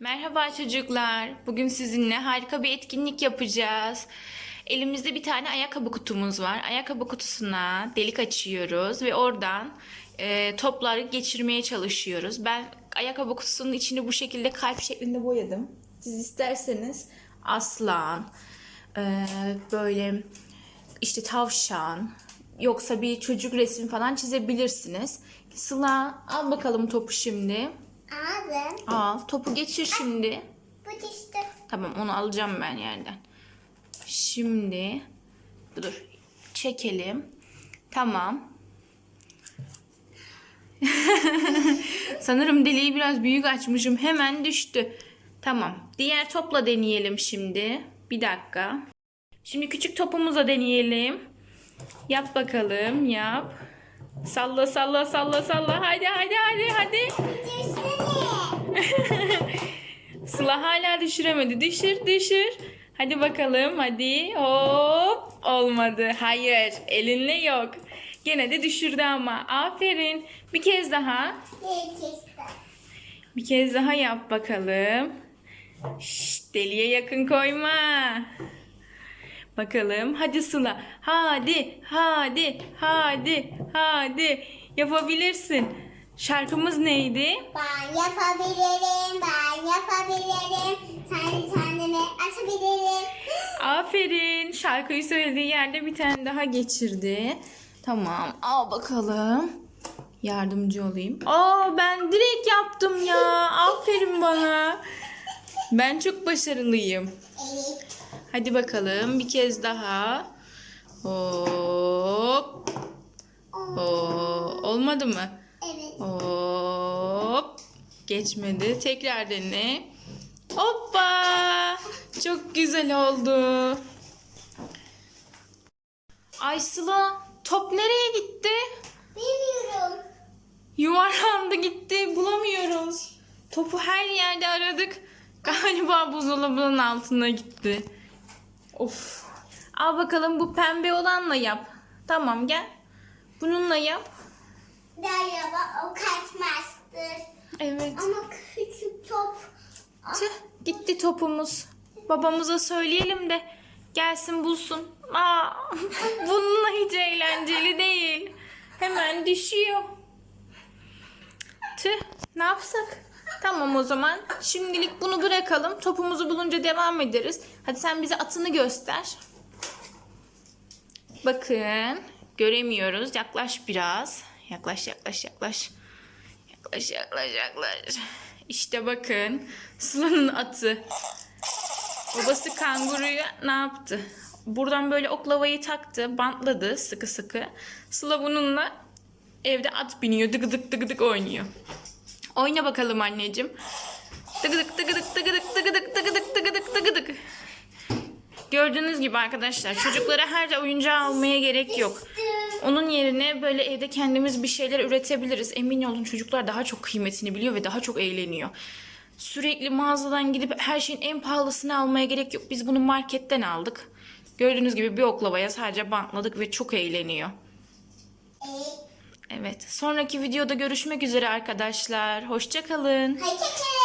Merhaba çocuklar. Bugün sizinle harika bir etkinlik yapacağız. Elimizde bir tane ayakkabı kutumuz var. Ayakkabı kutusuna delik açıyoruz ve oradan e, topları geçirmeye çalışıyoruz. Ben ayakkabı kutusunun içini bu şekilde kalp şeklinde boyadım. Siz isterseniz aslan, e, böyle işte tavşan, yoksa bir çocuk resmi falan çizebilirsiniz. Sıla al bakalım topu şimdi. Aldım. Al topu geçir şimdi. Bu işte. Tamam onu alacağım ben yerden. Şimdi dur çekelim. Tamam. Sanırım deliği biraz büyük açmışım. Hemen düştü. Tamam. Diğer topla deneyelim şimdi. Bir dakika. Şimdi küçük topumuzla deneyelim. Yap bakalım. Yap. Salla salla salla salla. Hadi hadi hadi hadi. Sıla hala düşüremedi. Düşür düşür. Hadi bakalım hadi. Hop. Olmadı. Hayır. Elinle yok. Gene de düşürdü ama. Aferin. Bir kez daha. Bir kez daha yap bakalım. Şşt, deliye yakın koyma. Bakalım. Hadi Sıla. Hadi, hadi, hadi, hadi. Yapabilirsin. Şarkımız neydi? Ben yapabilirim, ben yapabilirim. Kendi kendime açabilirim. Aferin. Şarkıyı söylediği yerde bir tane daha geçirdi. Tamam. Al bakalım. Yardımcı olayım. Aa ben direkt yaptım ya. Aferin bana. Ben çok başarılıyım. Evet. Hadi bakalım bir kez daha. Hop. Hop. Olmadı mı? Evet. Hop. Geçmedi. Tekrar dene. Hoppa. Çok güzel oldu. Ay Sıla, top nereye gitti? Bilmiyorum. Yuvarlandı gitti. Bulamıyoruz. Topu her yerde aradık. Galiba buzdolabının altına gitti. Of. Al bakalım bu pembe olanla yap. Tamam gel. Bununla yap. Galiba o kaçmazdır. Evet. Ama küçük top. Tüh, gitti topumuz. Babamıza söyleyelim de gelsin bulsun. Aa, bununla hiç eğlenceli değil. Hemen düşüyor. Tüh, ne yapsak? Tamam o zaman. Şimdilik bunu bırakalım. Topumuzu bulunca devam ederiz. Hadi sen bize atını göster. Bakın. Göremiyoruz. Yaklaş biraz. Yaklaş yaklaş yaklaş. Yaklaş yaklaş yaklaş. İşte bakın. Sıla'nın atı. Babası kanguruya ne yaptı? Buradan böyle oklavayı taktı, bantladı sıkı sıkı. Sıla bununla evde at biniyor, dıgıdık dıgıdık oynuyor. Oyna bakalım anneciğim. Dıgıdık dıgıdık dıgıdık dıgıdık dıgıdık dıgıdık dıgıdık. Gördüğünüz gibi arkadaşlar çocuklara her oyuncağı almaya gerek yok. Onun yerine böyle evde kendimiz bir şeyler üretebiliriz. Emin olun çocuklar daha çok kıymetini biliyor ve daha çok eğleniyor. Sürekli mağazadan gidip her şeyin en pahalısını almaya gerek yok. Biz bunu marketten aldık. Gördüğünüz gibi bir oklavaya sadece bantladık ve çok eğleniyor. Evet. Sonraki videoda görüşmek üzere arkadaşlar. Hoşçakalın. Hoşçakalın.